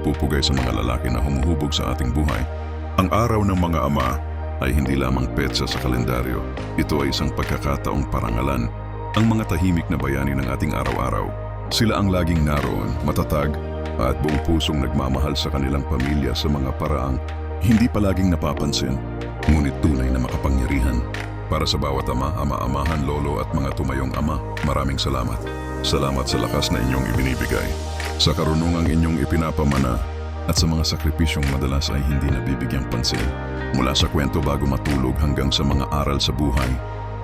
nagpupugay sa mga lalaki na humuhubog sa ating buhay. Ang araw ng mga ama ay hindi lamang petsa sa kalendaryo. Ito ay isang pagkakataong parangalan. Ang mga tahimik na bayani ng ating araw-araw. Sila ang laging naroon, matatag, at buong pusong nagmamahal sa kanilang pamilya sa mga paraang hindi palaging napapansin, ngunit tunay na makapangyarihan. Para sa bawat ama, ama-amahan, lolo at mga tumayong ama, maraming salamat. Salamat sa lakas na inyong ibinibigay, sa karunungang inyong ipinapamana, at sa mga sakripisyong madalas ay hindi nabibigyang pansin. Mula sa kwento bago matulog hanggang sa mga aral sa buhay,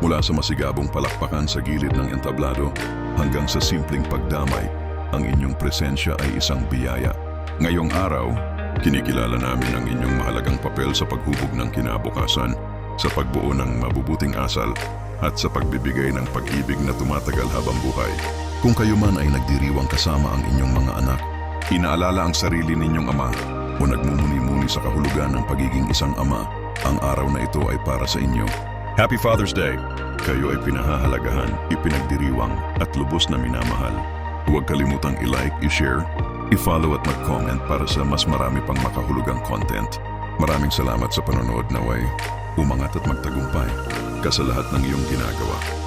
mula sa masigabong palakpakan sa gilid ng entablado hanggang sa simpleng pagdamay, ang inyong presensya ay isang biyaya. Ngayong araw, kinikilala namin ang inyong mahalagang papel sa paghubog ng kinabukasan, sa pagbuo ng mabubuting asal, at sa pagbibigay ng pag-ibig na tumatagal habang buhay. Kung kayo man ay nagdiriwang kasama ang inyong mga anak, inaalala ang sarili ninyong ama o nagmumuni-muni sa kahulugan ng pagiging isang ama, ang araw na ito ay para sa inyo. Happy Father's Day! Kayo ay pinahahalagahan, ipinagdiriwang at lubos na minamahal. Huwag kalimutang i-like, i-share, i-follow at mag-comment para sa mas marami pang makahulugang content. Maraming salamat sa panonood naway. Umangat at magtagumpay ka sa lahat ng iyong ginagawa.